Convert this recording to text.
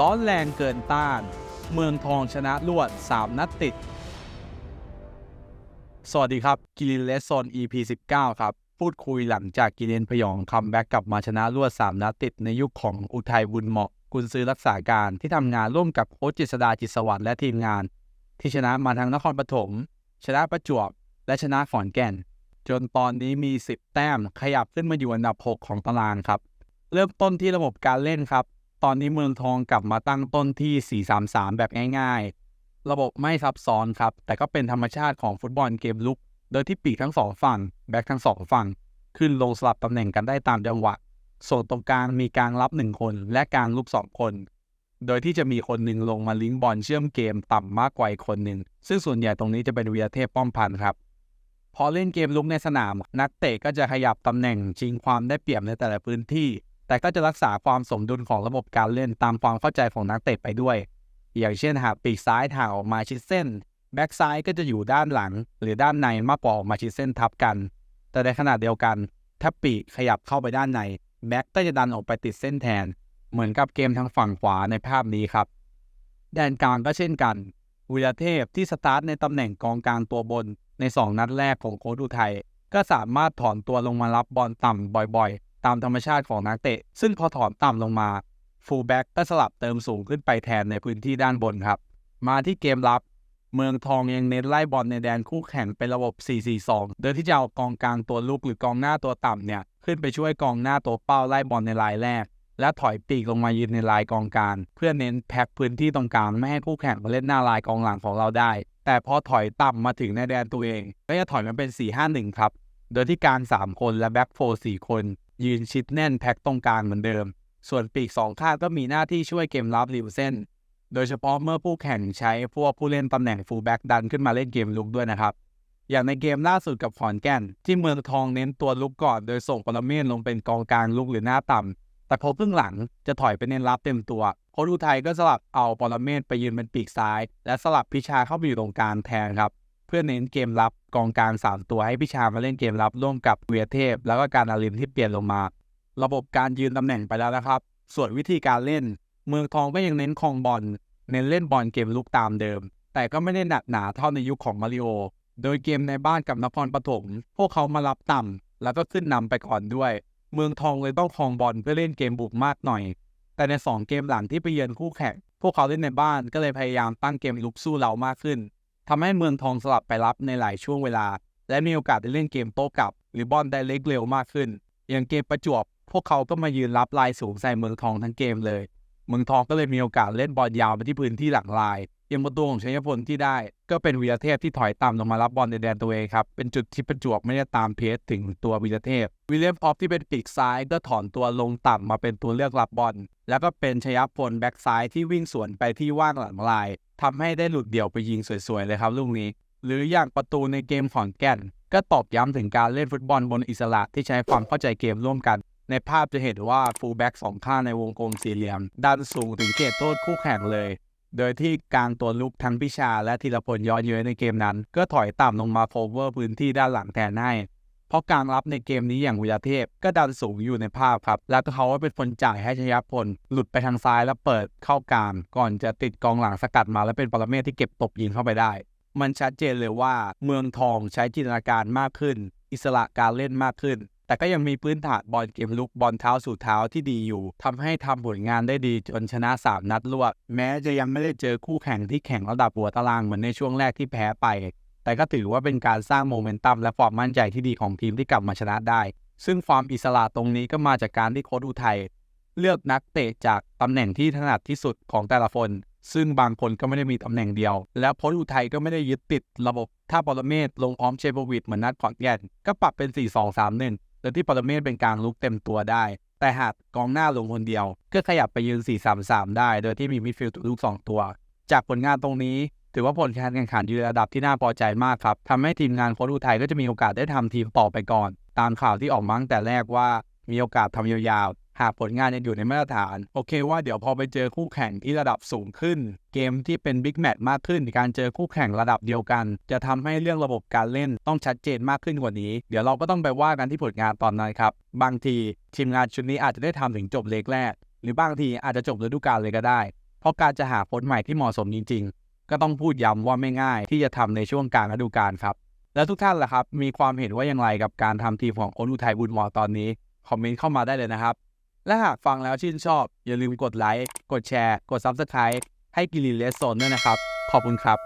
ร้อนแรงเกินต้าน เมืองทองชนะรวด 3 นัดติด สวัสดีครับกิลินเลสโซน EP 19 ครับ พูดคุยหลังจากกิเลนพยองคัมแบ็กกลับมาชนะรวด 3 นัดติดในยุคของอุทัยบุญเหมาะกุนซือรักษาการที่ทำงานร่วมกับโค้ชจิตสดาจิตสวัสดิ์และทีมงาน ที่ชนะมาทางนครปฐมชนะประจวบ และชนะขอนแก่น จนตอนนี้มี 10 แต้มขยับขึ้นมาอยู่อันดับ 6 ของตารางครับ เริ่มต้นที่ระบบการเล่นครับ ตอนนี้เมืองทองกลับมาตั้งต้นที่ 4-3-3 แบบง่าย ๆ ระบบไม่ซับซ้อนครับ แต่ก็เป็นธรรมชาติของฟุตบอลเกมลุก โดยที่ปีกทั้งสองฝั่ง แบ็คทั้งสองฝั่ง ขึ้นลงสลับตำแหน่งกันได้ตามจังหวะส่วนตรงกลางมีกลางรับ 1 คน และกลางลุก 2 คน โดยที่จะมีคนหนึ่งลงมาลิงก์บอลเชื่อมเกมต่ำมากกว่าอีกคนหนึ่ง ซึ่งส่วนใหญ่ตรงนี้จะเป็นวีรเทพป้อมพันธ์ครับ พอเล่นเกมลุกในสนาม นักเตะก็จะขยับตำแหน่งชิงความได้เปรียบในแต่ละพื้นที่ แต่ก็จะรักษาความสมดุลของระบบการเล่นตามความเข้าใจของนักเตะไปด้วย อย่างเช่นหากปีกซ้ายถ่างออกมาชิดเส้น แบ็กซ้ายก็จะอยู่ด้านหลัง หรือด้านในมากกว่าออกมาชิดเส้นทับกัน แต่ในขณะเดียวกัน ถ้าปีกขยับเข้าไปด้านใน แบ็กก็จะดันออกไปติดเส้นแทน เหมือนกับเกมทางฝั่งขวาในภาพนี้ครับ แดนกลางก็เช่นกันวิรเทพที่สตาร์ทในตำแหน่งกองกลางตัวบนใน 2 นัดแรกของโค้ชอุทัยก็สามารถถอนตัวลงมารับบอลต่ำบ่อยๆ ตามธรรมชาติของนักเตะ ซึ่งพอถอนต่ำลงมาฟูลแบ็กก็สลับเติมสูงขึ้นไปแทนในพื้นที่ด้านบนครับ มาที่เกมรับเมืองทองยังเน้นไล่บอลในแดนคู่แข่งเป็นระบบ 4-4-2 โดยที่จะเอากองกลางตัวลุกหรือกองหน้าตัวต่ำเนี่ยขึ้นไปช่วยกองหน้าตัวเป้าไล่บอลในลายแรก และถอยปีกลงมายืนในลายกองกลางเพื่อเน้นแพ็คพื้นที่ตรงกลางไม่ให้คู่แข่งมาเล่นหน้าลายกองหลังของเราได้ แต่พอถอยต่ำมาถึงในแดนตัวเอง ก็จะถอยมาเป็น 4-5-1 ครับ โดยที่กาง3คนและแบ็คโฟร์4คน ยืนชิดแน่นแพ็คตรงกลางเหมือนเดิม ส่วนปีก2ข้างก็มีหน้าที่ช่วยเกมรับริมเส้น โดยเฉพาะเมื่อผู้แข่งใช้พวกผู้เล่นตำแหน่งฟูลแบ็กดันขึ้นมาเล่นเกมลุกด้วยนะครับ อย่างในเกมล่าสุดกับขอนแก่น ที่เมืองทองเน้นตัวลุกก่อน โดยส่งปรเมศลงเป็นกองกลางลุกหรือหน้าต่ำแต่พอครึ่งหลังจะถอยไปเน้นรับเต็มตัวโค้ชอุทัยก็สลับเอาปรเมศไปยืนเป็นปีกซ้าย และสลับพิชาเข้าไปอยู่ตรงกลางแทนครับ พื่อเน้นเกมรับกองกลาง 3 ตัวให้พิชามาเล่นเกมรับร่วมกับเวียเทพ แล้วก็การอารินที่เปลี่ยนลงมา ระบบการยืนตำแหน่งไปแล้วนะครับ ส่วนวิธีการเล่น เมืองทองก็ยังเน้นคองบอล เน้นเล่นบอลเกมลุกตามเดิม แต่ก็ไม่ได้หนักหนาเท่าในยุคของมาริโอ โดยเกมในบ้านกับนครปฐมพวกเขามารับต่ำแล้วก็ขึ้นนำไปก่อนด้วย เมืองทองเลยต้องคองบอลเพื่อเล่นเกมบุกมากหน่อย แต่ใน 2 เกมหลังที่ไปเยือนคู่แข่งพวกเขาเล่นในบ้านก็เลยพยายามตั้งเกมลุกสู้เรามากขึ้น ทำให้เมืองทองสลับไปรับในหลายช่วงเวลา และมีโอกาสได้เล่นเกมโต้กลับ หรือบอลได้เล็กเร็วมากขึ้น อย่างเกมประจวบ พวกเขาก็มายืนรับลายสูงใส่เมืองทองทั้งเกมเลย เมืองทองก็เลยมีโอกาสเล่นบอลยาวไปที่พื้นที่หลังลายย่างประตูของชัยพลที่ได้ ก็เป็นวีรเทพที่ถอยต่ำลงมารับบอลในแดนตัวเองครับ เป็นจุดที่ประจวบไม่ได้ตามเพจถึงตัววีรเทพวิลเลียมพอปที่เป็นปีกซ้ายก็ถอนตัวลงต่ำมาเป็นตัวเลือกรับบอลแล้วก็เป็นชัยพลแบ็กซ้ายที่วิ่งสวนไปที่ว่างหลังลาย ทำให้ได้หลุดเดี่ยวไปยิงสวยๆเลยครับลูกนี้ หรืออย่างประตูในเกมขอนแก่น ก็ตอกย้ำถึงการเล่นฟุตบอลบนอิสระที่ใช้ความเข้าใจเกมร่วมกัน ในภาพจะเห็นว่าฟูลแบ็กสองข้างในวงกลมสี่เหลี่ยม ดันสูงถึงเขตโทษคู่แข่งเลย โดยที่กลางตัวลุกทั้งพิชาและธีรพลย้อนเย้ยในเกมนั้น ก็ถอยต่ำลงมาโคเวอร์พื้นที่ด้านหลังแทนให้ เพราะการรับในเกมนี้อย่างวิยาเทพก็ดันสูงอยู่ในภาพครับ แล้วก็เขาเป็นคนจ่ายให้ชยพล หลุดไปทางซ้ายแล้วเปิดเข้ากลางก่อนจะติดกองหลังสกัดมาแล้วเป็นปรเมศที่เก็บตบยิงเข้าไปได้ มันชัดเจนเลยว่าเมืองทองใช้จินตนาการมากขึ้น อิสระการเล่นมากขึ้น แต่ก็ยังมีพื้นฐานบอลเกมลุกบอลเท้าสู่เท้าที่ดีอยู่ทำให้ทำผลงานได้ดีจนชนะ 3 นัดรวด แม้จะยังไม่ได้เจอคู่แข่งที่แข่งระดับหัวตารางเหมือนในช่วงแรกที่แพ้ไป แต่ก็ถือว่าเป็นการสร้างโมเมนตัมและความมั่นใจที่ดีของทีมที่กลับมาชนะได้ ซึ่งความอิสระตรงนี้ก็มาจากการที่โค้ชอุทัยเลือกนักเตะจากตำแหน่งที่ถนัดที่สุดของแต่ละคน ซึ่งบางคนก็ไม่ได้มีตำแหน่งเดียว และโค้ชอุทัยก็ไม่ได้ยึดติดระบบถ้าปรเมศลงพร้อมเชโปวิดเหมือนนัดขอนแก่นก็ปรับเป็น 4-2-3-1โดยที่ปรเมศเป็นกลางลุกเต็มตัวได้ แต่หากกองหน้าลงคนเดียว ก็ขยับไปยืน 4-3-3 ได้ โดยที่มีมิดฟิลด์ตัวลูก2ตัว จากผลงานตรงนี้ ถือว่าผลการแข่งขันอยู่ในระดับที่น่าพอใจมากครับทำให้ทีมงานโค้ชอุทัยก็จะมีโอกาสได้ทำทีมต่อไปก่อน ตามข่าวที่ออกมาตั้งแต่แรกว่ามีโอกาสทำยาวๆ หากผลงานยังอยู่ในมาตรฐาน โอเคว่าเดี๋ยวพอไปเจอคู่แข่งที่ระดับสูงขึ้น เกมที่เป็นบิ๊กแมตช์มากขึ้น การเจอคู่แข่งระดับเดียวกัน จะทำให้เรื่องระบบการเล่นต้องชัดเจนมากขึ้นกว่านี้ เดี๋ยวเราก็ต้องไปว่ากันที่ผลงานตอนนั้นครับ บางทีทีมงานชุดนี้อาจจะได้ทำถึงจบเล็กแรก หรือบางทีอาจจะจบฤดูกาลเลยก็ได้ เพราะการจะหาโค้ชใหม่ที่เหมาะสมจริงๆ ก็ต้องพูดย้ำว่าไม่ง่ายที่จะทำในช่วงกลางฤดูกาลครับ แล้วทุกท่านล่ะครับ มีความเห็นว่าอย่างไรกับการทำทีมของโค้ชอุทัยบุญหมอตอนนี้ คอมเมนต์เข้ามาได้เลยนะครับ และหากฟังแล้วชื่นชอบ อย่าลืมกดไลค์กดแชร์ กด Subscribe ให้กิลิเลสโซนด้วยนะครับ ขอบคุณครับ